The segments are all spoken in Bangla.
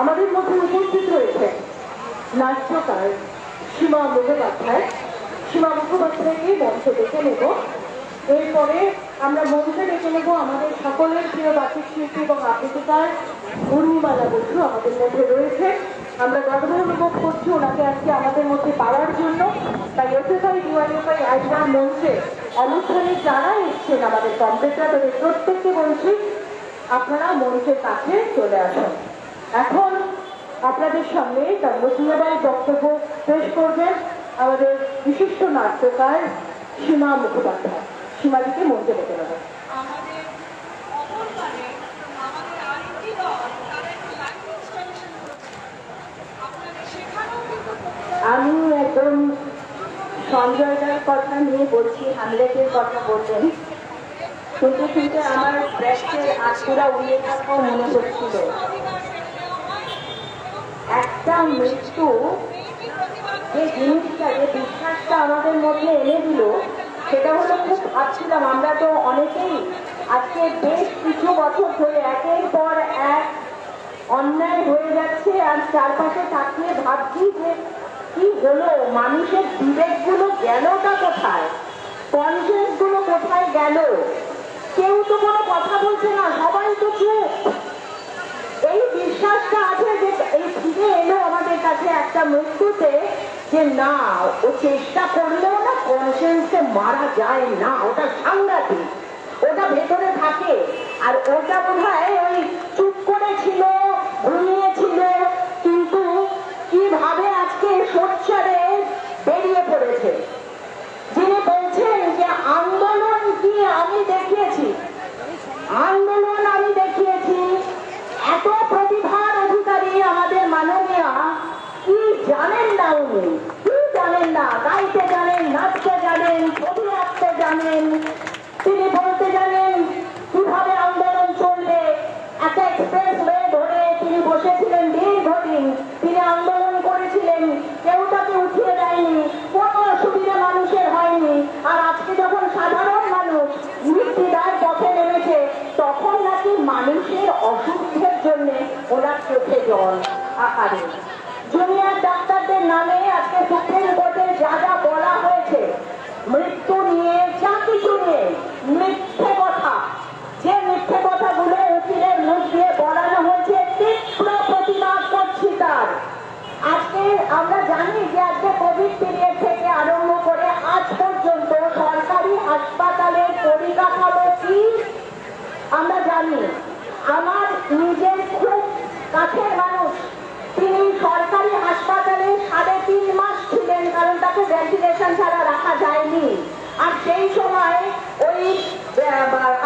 আমাদের মধ্যে উপস্থিত রয়েছে নাট্যকার সীমা মুখোপাধ্যায়। সীমা মুখোপাধ্যায়কে মঞ্চে ডেকে নেব। এরপরে আমরা মঞ্চে ডেকে নেব আমাদের সকলের প্রিয় বাচিক শিল্পী এবং আবৃত্তিকার উর্মিমালা বসু আমাদের মধ্যে রয়েছে। আমরা গর্ব অনুভব করছি ওনাকে আজকে আমাদের মধ্যে পাওয়ার জন্য। তাই এসএসআই ডিওয়াইএফআই একবার মঞ্চে অনুষ্ঠানে যারা এসছেন আমাদের কম্পিউটার তাদের প্রত্যেককে বলছি, আপনারা মঞ্চের কাছে চলে আসুন। এখন আপনাদের সামনে তার মূল্যবান বক্তব্য পেশ করবেন আমাদের বিশিষ্ট নাট্যকার সীমা মুখোপাধ্যায়। সীমাদিকে মঞ্চে কিন্তু কবিতা আমি একদম সঞ্জয়দার কথা নিয়ে বলছি হামলেটের কথা বললেন। শুনতে শুনতে আমার ব্রেস্টের আঁচড়া উড়িয়ে থাকাও মনে হচ্ছিল অধিকার কেড়ে নেওয়া হয় একটা মৃত্যু যে জিনিসটা, যে বিশ্বাসটা আমাদের মধ্যে এনে দিল, সেটা হলো খুব ভাবছিলাম। আমরা তো অনেকেই আজকে বেশ কিছু বছর ধরে একের পর এক অন্যায় হয়ে যাচ্ছে, আর চারপাশে তাকিয়ে ভাবছি যে কি হলো? মানুষের বিবেকগুলো গেলটা কোথায়? কনসিয়াসগুলো কোথায় গেল? কেউ তো কোনো কথা বলছে না, সবাই তো চুপ। এই বিশ্বাসটা আছে যে এলো আমাদের কাছে একটা মৃত্যুতে যে না, ও চেষ্টা করলেও না মারা যায় না, ওটা সাংঘাতিক। ওটা ভেতরে থাকে। আর ওটা বোধ ওই চুপ করেছিল ঘুমিয়েছিল, কিন্তু কীভাবে আজকে সোচ্চারে বেরিয়ে পড়েছে? যিনি বলছেন যে, আন্দোলন কি আমি দেখিয়েছি? আন্দোলন আমি এত প্রতিভার অধিকারী আমাদের মাননীয়া। কি জানেন না উনি? কি জানেন না? গাইতে জানেন, নাচতে জানেন, ছবি আঁকতে জানেন, তিনি বলতে জানেন, কীভাবে আন্দোলন চলবে? একটা এক্সপ্রেস ওয়ে ধরে তিনি বসেছিলেন দীর্ঘদিন। তিনি আন্দোলন করেছিলেন, কেউ তাকে উঠিয়ে দেয়নি, কোনো অসুবিধা মানুষের হয়নি। আর আজকে যখন সাধারণ মানুষ মৃত্যুদার পথে নেমেছে, তখন নাকি মানুষের অসুবিধের জন্য ওনার চোখে জল আকারে। জুনিয়র ডাক্তারদের নামে আজকে সুপ্রিম কোর্টে যা যা বলা হয়েছে, মৃত্যু নিয়ে যা কিছু নিয়ে মিথ্যে কথা। যে মিথ্যে কথাগুলো উকিলের মুখ দিয়ে বলানো হয়েছে, তীব্র প্রতিবাদ করছি তার। আজকে আমরা জানি যে আজকে কোভিড পিরিয়ড থেকে আরম্ভ করে আজ পর্যন্ত সরকারি হাসপাতালের পরিকাঠামো কি? আমরা জানি, আমার নিজের খুব কাছের মানুষ। তিনি সরকারি হাসপাতালে সাড়ে তিন মাস ছিলেন, কারণ তাকে ভেন্টিলেশন ছাড়া রাখা যায়নি। আর সেই সময় ওই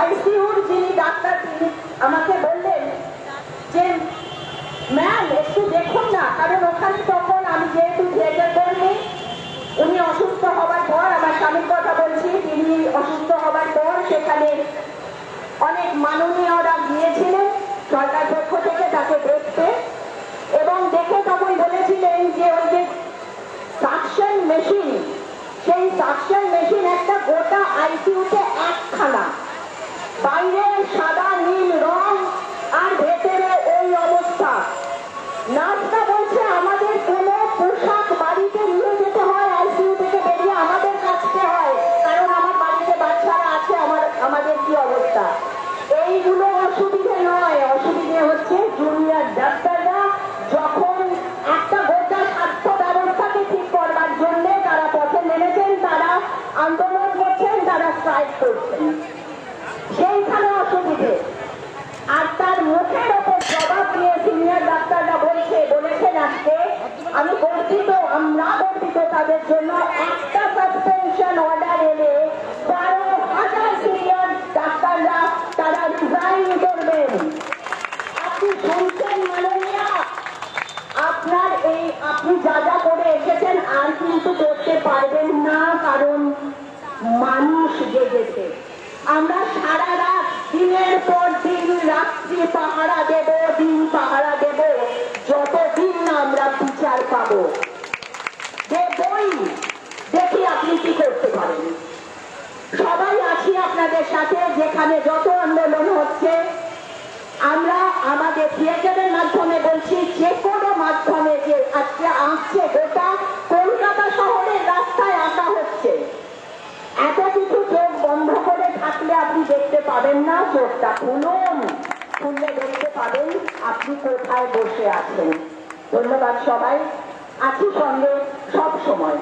আইসিউর যিনি ডাক্তার, তিনি আমাকে বললেন যে, ম্যাম, একটু দেখুন না, কারণ ওখানে তখন আমি যেহেতু থিয়েটার কর্মী, উনি অসুস্থ হবার পর আমার স্বামীর কথা বলছি, তিনি অসুস্থ হবার পর সেখানে অনেক গিয়েছিলেন সরকার পক্ষ থেকে তাকে দেখতে এবং দেখে তখন বলেছিলেন যে ওই যে সাকশন মেশিন সেই সাকশন মেশিন একটা গোটা আইসিউতে একখানা। বাইরে সাদা, নীল রং আর ভেতরে ওই অবস্থা। নার্সটা বলছে, আমাদের কোনো পোশাক বাড়িতে নিয়ে যেতে হয় আইসিইউ থেকে বেরিয়ে আমাদের কাছতে হয়। কারণ আমার বাড়িতে বাচ্চারা আছে, আমার, আমাদের কি অবস্থা? এইগুলো জুনিয়র ডাক্তাররা যখন একটা গোটা স্বাস্থ্য ব্যবস্থাকে ঠিক করবার জন্য তারা পথে নেমেছেন, তারা আন্দোলন করছেন, তারা স্ট্রাইক করছেন। সেইখানে অসুবিধে। আর তার মুখের ওপর জবাব দিয়ে সিনিয়র ডাক্তাররা বলছে, বলেছেন আজকে আমি গর্বিত, আমরা গর্বিত তাদের জন্য একটা জেগেছে আমরা সারা রাত দিনের পর দিন, রাত্রি পাহারা দেব, দিন পাহারা দেব, যতদিন আমরা বিচার পাবো। দেবই দেখি আপনি কি করতে পারেন? সবাই আছি আপনাদের সাথে, যেখানে যত আন্দোলন হচ্ছে, আমরা আমাদের থিয়েটারের মাধ্যমে বলছি, যে আজকে আসছে গোটা কলকাতা শহরের রাস্তায় আঁকা হচ্ছে এত কিছু চোখ বন্ধ করে থাকলে আপনি দেখতে পাবেন না চোখটা খুলুন খুললে দেখতে পাবেন আপনি কোথায় বসে আছেন। ধন্যবাদ সবাই। আছি সঙ্গে সব সময়।